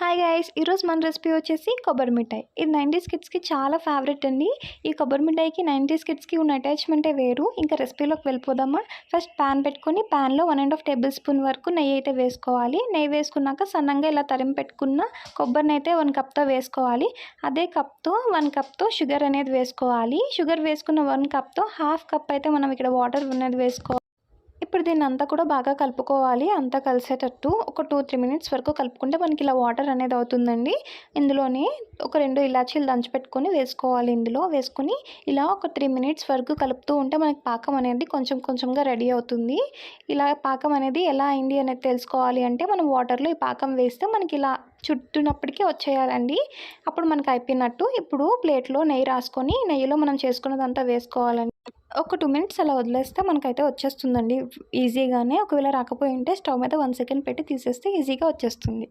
Hi guys ఈరోజు మన recipe వచ్చేసి కొబ్బరి మిఠాయి. ఇది నైంటీస్ కిడ్స్కి చాలా ఫేవరెట్ అండి. ఈ కొబ్బరి మిఠాయికి నైంటీస్ కిడ్స్కి ఉన్న అటాచ్మెంటే వేరు. ఇంకా రెసిపీలోకి వెళ్ళిపోదామా? ఫస్ట్ ప్యాన్ పెట్టుకొని ప్యాన్లో one and half tablespoon వరకు నెయ్యి అయితే వేసుకోవాలి. నెయ్యి వేసుకున్నాక సన్నంగా ఇలా తరిమి పెట్టుకున్న కొబ్బరిని అయితే వన్ కప్తో వేసుకోవాలి. అదే కప్తో వన్ కప్తో షుగర్ అనేది వేసుకోవాలి. షుగర్ వేసుకున్న వన్ కప్తో హాఫ్ కప్ అయితే మనం ఇక్కడ వాటర్ అనేది వేసుకోవాలి. ఇప్పుడు దీన్ని అంతా కూడా బాగా కలుపుకోవాలి. అంతా కలిసేటట్టు ఒక టూ త్రీ మినిట్స్ వరకు కలుపుకుంటే మనకి ఇలా వాటర్ అనేది అవుతుందండి. ఇందులోనే ఒక రెండు ఇలాచీలు దంచిపెట్టుకొని వేసుకోవాలి ఇందులో. వేసుకొని ఇలా ఒక త్రీ మినిట్స్ వరకు కలుపుతూ ఉంటే మనకి పాకం అనేది కొంచెం కొంచెంగా రెడీ అవుతుంది. ఇలా పాకం అనేది ఎలా అయింది అనేది తెలుసుకోవాలి అంటే మనం వాటర్లో ఈ పాకం వేస్తే మనకి ఇలా చుట్టునప్పటికీ వచ్చేయాలండి. అప్పుడు మనకి అయిపోయినట్టు ఇప్పుడు ప్లేట్లో నెయ్యి రాసుకొని నెయ్యిలో మనం చేసుకున్నదంతా వేసుకోవాలండి. ఒక టూ మినిట్స్ అలా వదిలేస్తే మనకైతే వచ్చేస్తుందండి. ఈజీగానే. ఒకవేళ రాకపోయి ఉంటే స్టవ్ మీద వన్ సెకండ్ పెట్టి తీసేస్తే ఈజీగా వచ్చేస్తుంది.